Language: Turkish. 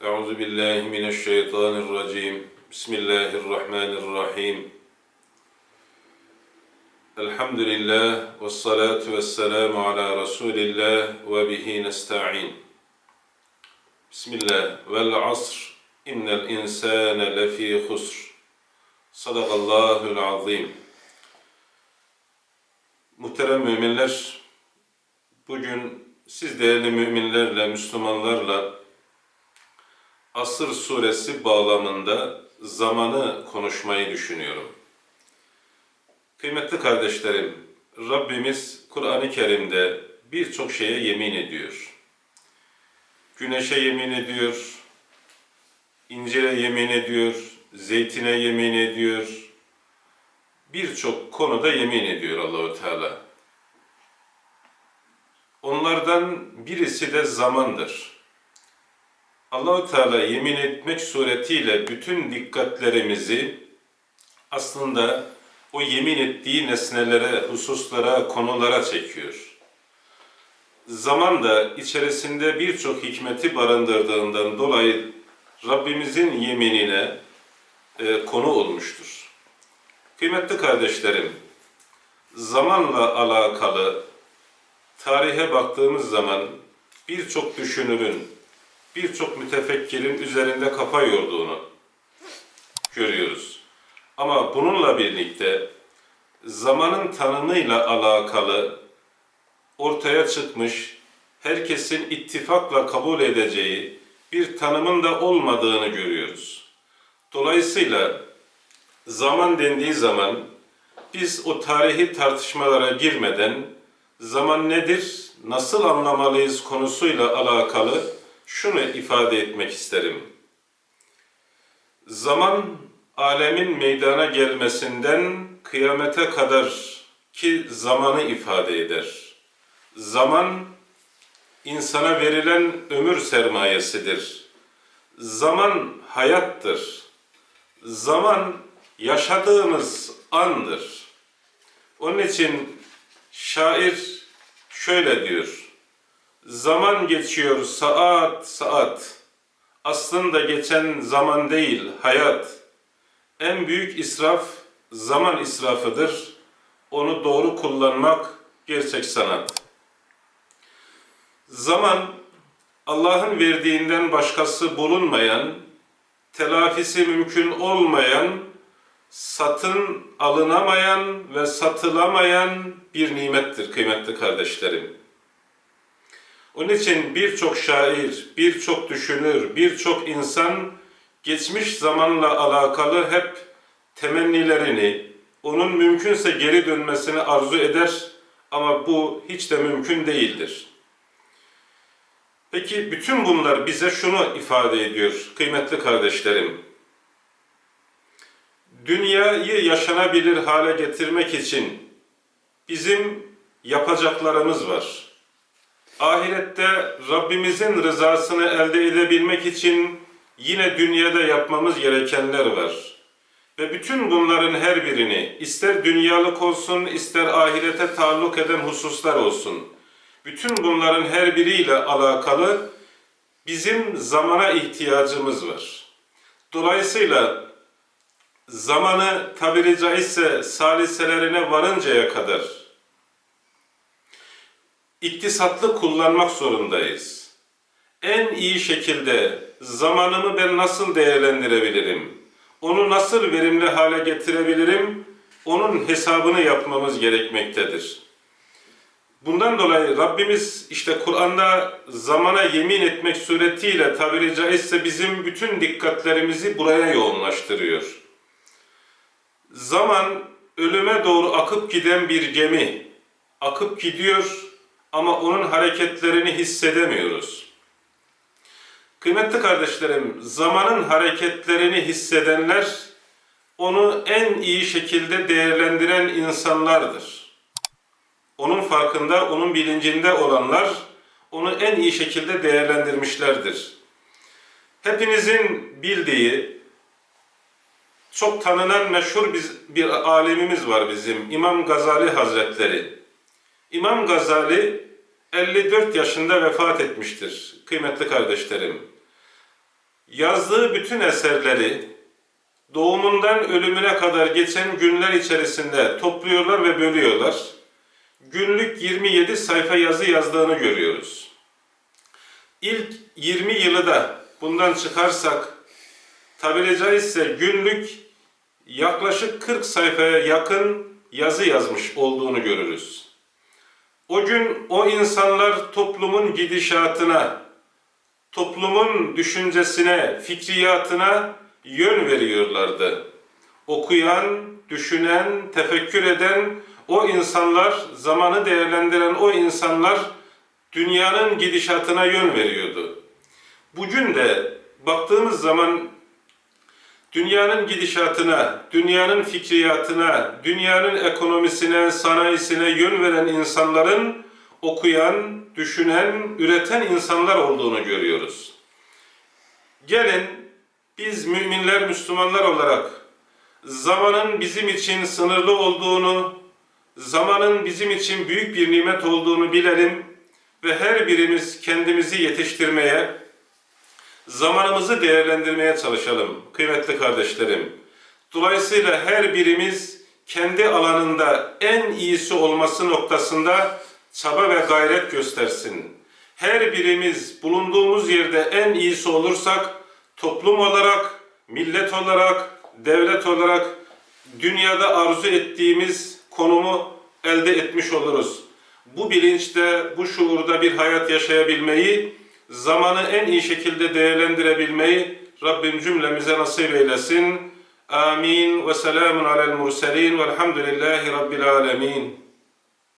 Euzu billahi mineşşeytanirracim. Bismillahirrahmanirrahim. Elhamdülillah ve salatu ve selamu ala Resulillah ve bihi nesta'in. Bismillah vel asr innel insane lefi husr. Sadakallahul azim. Muhterem müminler, bugün siz değerli müminlerle, Müslümanlarla Asır suresi bağlamında zamanı konuşmayı düşünüyorum. Kıymetli kardeşlerim, Rabbimiz Kur'an-ı Kerim'de birçok şeye yemin ediyor. Güneşe yemin ediyor, incire yemin ediyor, zeytine yemin ediyor. Birçok konuda yemin ediyor Allahu Teala. Onlardan birisi de zamandır. Allahu Teala yemin etmek suretiyle bütün dikkatlerimizi aslında o yemin ettiği nesnelere, hususlara, konulara çekiyor. Zaman da içerisinde birçok hikmeti barındırdığından dolayı Rabbimizin yeminine e, konu olmuştur. Kıymetli kardeşlerim, zamanla alakalı tarihe baktığımız zaman birçok düşünürün, birçok mütefekkirin üzerinde kafa yorduğunu görüyoruz. Ama bununla birlikte zamanın tanımıyla alakalı ortaya çıkmış, herkesin ittifakla kabul edeceği bir tanımın da olmadığını görüyoruz. Dolayısıyla zaman dendiği zaman biz o tarihi tartışmalara girmeden zaman nedir, nasıl anlamalıyız konusuyla alakalı şunu ifade etmek isterim. Zaman alemin meydana gelmesinden kıyamete kadar ki zamanı ifade eder. Zaman insana verilen ömür sermayesidir. Zaman hayattır. Zaman yaşadığımız andır. Onun için şair şöyle diyor. Zaman geçiyor saat saat. Aslında geçen zaman değil hayat. En büyük israf zaman israfıdır. Onu doğru kullanmak gerçek sanat. Zaman Allah'ın verdiğinden başkası bulunmayan, telafisi mümkün olmayan, satın alınamayan ve satılamayan bir nimettir kıymetli kardeşlerim. Onun için birçok şair, birçok düşünür, birçok insan geçmiş zamanla alakalı hep temennilerini, onun mümkünse geri dönmesini arzu eder ama bu hiç de mümkün değildir. Peki bütün bunlar bize şunu ifade ediyor kıymetli kardeşlerim. Dünyayı yaşanabilir hale getirmek için bizim yapacaklarımız var. Ahirette Rabbimizin rızasını elde edebilmek için yine dünyada yapmamız gerekenler var. Ve bütün bunların her birini ister dünyalık olsun ister ahirete taalluk eden hususlar olsun. Bütün bunların her biriyle alakalı bizim zamana ihtiyacımız var. Dolayısıyla zamanı tabiri caizse saliselerine varıncaya kadar iktisatlı kullanmak zorundayız. En iyi şekilde zamanımı ben nasıl değerlendirebilirim? Onu nasıl verimli hale getirebilirim? Onun hesabını yapmamız gerekmektedir. Bundan dolayı Rabbimiz işte Kur'an'da zamana yemin etmek suretiyle tabiri caizse bizim bütün dikkatlerimizi buraya yoğunlaştırıyor. Zaman ölüme doğru akıp giden bir gemi. Akıp gidiyor ama onun hareketlerini hissedemiyoruz. Kıymetli kardeşlerim, zamanın hareketlerini hissedenler onu en iyi şekilde değerlendiren insanlardır. Onun farkında, onun bilincinde olanlar onu en iyi şekilde değerlendirmişlerdir. Hepinizin bildiği çok tanınan meşhur bir, bir alimimiz var bizim İmam Gazali Hazretleri. İmam Gazali 54 yaşında vefat etmiştir kıymetli kardeşlerim. yazdığı bütün eserleri doğumundan ölümüne kadar geçen günler içerisinde topluyorlar ve bölüyorlar. Günlük 27 sayfa yazı yazdığını görüyoruz. İlk 20 yılı da bundan çıkarsak tabiri caizse günlük yaklaşık 40 sayfaya yakın yazı yazmış olduğunu görürüz. O gün o insanlar toplumun gidişatına, toplumun düşüncesine, fikriyatına yön veriyorlardı. Okuyan, düşünen, tefekkür eden o insanlar, zamanı değerlendiren o insanlar dünyanın gidişatına yön veriyordu. Bugün de baktığımız zaman dünyanın gidişatına, dünyanın fikriyatına, dünyanın ekonomisine, sanayisine yön veren insanların okuyan, düşünen, üreten insanlar olduğunu görüyoruz. Gelin biz müminler, Müslümanlar olarak zamanın bizim için sınırlı olduğunu, zamanın bizim için büyük bir nimet olduğunu bilelim ve her birimiz kendimizi yetiştirmeye, zamanımızı değerlendirmeye çalışalım kıymetli kardeşlerim. Dolayısıyla her birimiz kendi alanında en iyisi olması noktasında çaba ve gayret göstersin. Her birimiz bulunduğumuz yerde en iyisi olursak toplum olarak, millet olarak, devlet olarak dünyada arzu ettiğimiz konumu elde etmiş oluruz. Bu bilinçte, bu şuurda bir hayat yaşayabilmeyi, zamanı en iyi şekilde değerlendirebilmeyi Rabbim cümlemize nasip eylesin. Amin ve selamun alel murselin velhamdülillahi rabbil alemin.